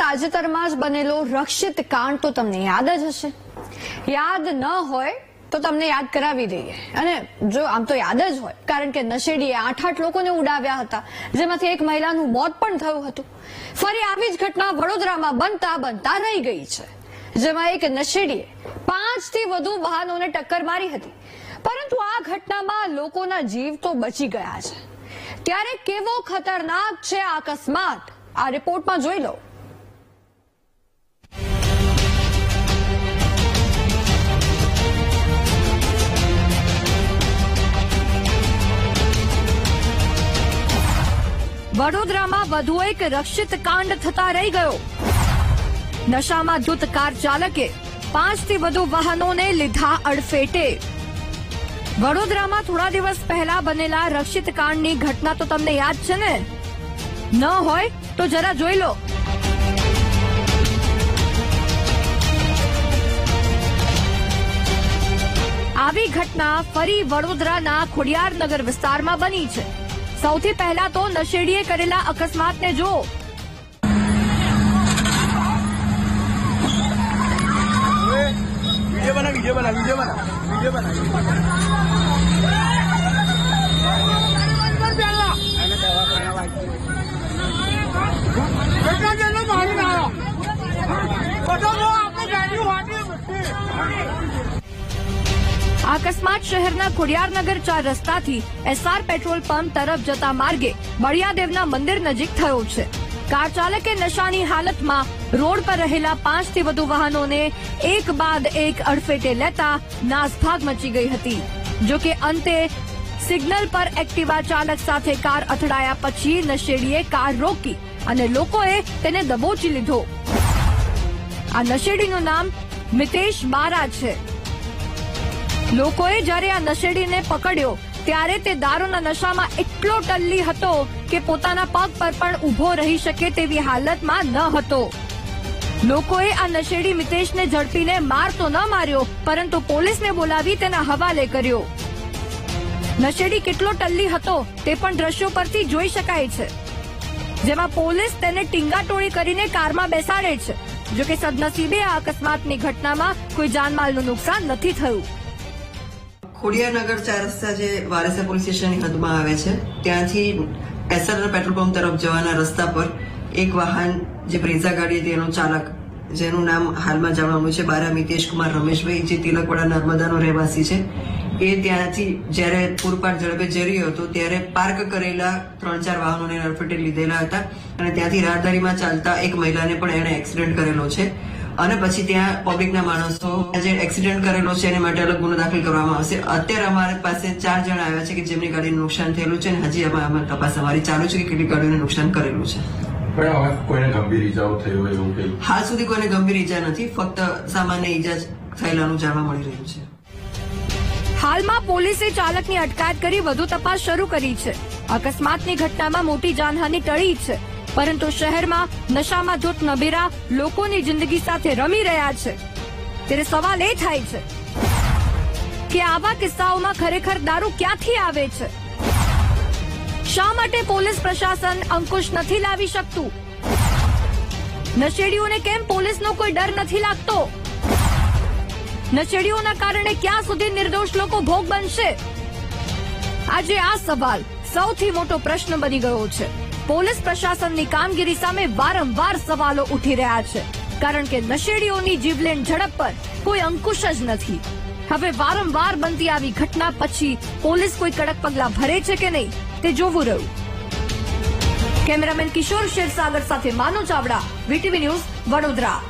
તાજેતરમાં જ બનેલો રક્ષિત કાંડ તો તમને યાદ જ હશે. યાદ ન હોય તો તમને યાદ કરાવી દઈએ. અને જો આમ તો યાદ જ હોય, કારણ કે નશેડીએ આઠ આઠ લોકોને ઉડાવ્યા હતા, જેમાંથી એક મહિલાનું મોત પણ થયું હતું. ફરી આવી જ ઘટના વડોદરામાં બનતા બનતા રહી ગઈ છે, જેમાં એક નશેડીએ પાંચથી વધુ વાહનોને ટક્કર મારી હતી. પરંતુ આ ઘટનામાં લોકોના જીવ તો બચી ગયા છે. ત્યારે કેવો ખતરનાક છે આ અકસ્માત? આ રિપોર્ટમાં જોઈ લો. વડોદરામાં વધુ એક રક્ષિત કાંડ થતા રહી ગયો. નશામાં ધૂત કાર ચાલકે પાંચથી વધુ વાહનોને લીધા અડફેટે. વડોદરામાં થોડા દિવસ પહેલા બનેલા રક્ષિત કાંડની ઘટના તો તમને યાદ છે ને? ન હોય તો જરા જોઈ લો. આવી ઘટના ફરી વડોદરાના ખોડિયારનગર વિસ્તારમાં બની છે. સૌથી પહેલા તો નશેડીએ કરેલા અકસ્માતને જો વિડીયો બના વિડીયો બના વિડીયો બના વિડીયો બના મારી ના અકસ્માત શહેરના ખોડિયારનગર ચાર રસ્તાથી એસઆર પેટ્રોલ પંપ તરફ જતા માર્ગે બળિયાદેવના મંદિર નજીક થયો છે. કાર ચાલકે નશાની હાલતમાં રોડ પર રહેલા પાંચથી વધુ વાહનોને એક બાદ એક અડફેટે લેતા નાસભાગ મચી ગઈ હતી. જો કે અંતે સિગ્નલ પર એક્ટિવા ચાલક સાથે કાર અથડાયા પછી નશેડીએ કાર રોકી અને લોકોએ તેને દબોચી લીધો. આ નશેડીનું નામ મિતેશ બારા છે. લોકોએ જ્યારે આ નશેડીને પકડ્યો, ત્યારે તે દારૂના નશામાં એટલો ટલ્લી હતો કે પોતાના પગ પર પણ ઊભો રહી શકે તેવી હાલતમાં ન હતો. લોકોએ આ નશેડી મિતેશને ઝડપીને માર તો ન માર્યો, પરંતુ પોલીસને બોલાવી તેના હવાલે કર્યો. નશેડી કેટલો ટલ્લી હતો તે પણ દ્રશ્યો પરથી જોઈ શકાય છે. જેમાં પોલીસ તેને ટીંગાટોળી કરીને કારમાં બેસાડે છે. જોકે સદનસીબે આ અકસ્માતની ઘટનામાં કોઈ જાનમાલનું નુકસાન નથી થયું. ખોડિયારનગર ચાર રસ્તા જે વારસા પોલીસ સ્ટેશનની હદમાં આવે છે, ત્યાંથી એસઆર પેટ્રોલ પંપ તરફ જવાના રસ્તા પર એક વાહન જે બ્રેઝા ગાડી હતી એનો ચાલક, જેનું નામ હાલમાં જાણવાનું છે, બારા મિતેશ કુમાર રમેશભાઈ, જે તિલકવાડા નર્મદાનો રહેવાસી છે. એ ત્યાંથી જ્યારે પૂરપાટ ઝડપે જઈ રહ્યો હતો, ત્યારે પાર્ક કરેલા ત્રણ ચાર વાહનોને નરફેટે લીધેલા હતા અને ત્યાંથી રાહદારીમાં ચાલતા એક મહિલાને પણ એણે એક્સિડન્ટ કરેલો છે. અને પછી ત્યાં પબ્લિકના માણસો જે એક્સિડન્ટ કરેલો છે એને માટે અલગ ગુનો દાખલ કરવામાં આવશે. અત્યારે અમારી પાસે ચાર જણ આવ્યા છે કે જેમની ગાડીને નુકસાન થયેલું છે અને હજી આમાં તપાસ અમારી ચાલુ છે કે કેટલી ગાડીઓને નુકસાન કરેલું છે. પણ કોઈને ગંભીર ઈજાઓ થઈ એવું કંઈ? હાલ સુધી કોઈને ગંભીર ઈજા નથી ફક્ત સામાન્ય ઈજા થયેલાનું જાણવા મળી રહ્યું છે. હાલમાં પોલીસે ચાલકની અટકાયત કરી વધુ તપાસ શરૂ કરી છે. અકસ્માતની ઘટનામાં મોટી જાનહાની ટળી છે. પરંતુ શહેરમાં નશામાં ધૂત નબીરા લોકોની જિંદગી સાથે રમી રહ્યા છે. ત્યારે સવાલ એ થાય છે કે આવા કિસ્સાઓમાં ખરેખર દારૂ ક્યાંથી આવે છે? શા માટે પોલીસ પ્રશાસન અંકુશ નથી લાવી શકતું? નશેડીઓને કેમ પોલીસનો કોઈ ડર નથી લાગતો? નશેડીઓના કારણે ક્યાં સુધી નિર્દોષ લોકો ભોગ બનશે? આજે આ સવાલ સૌથી મોટો પ્રશ્ન બની ગયો છે. પોલીસ પ્રશાસનની કામગીરી સામે વારંવાર સવાલો ઉઠી રહ્યા છે. કારણ કે નશેડીઓની જીવલેણ ઝડપ પર કોઈ અંકુશ જ નથી. હવે વારંવાર બનતી આવી ઘટના પછી પોલીસ કોઈ કડક પગલા ભરે છે કે નહીં, તે જોવું રહ્યું. કેમેરામેન કિશોર શેરસાગર સાથે માનુ ચાવડા, વીટીવી ન્યૂઝ વડોદરા.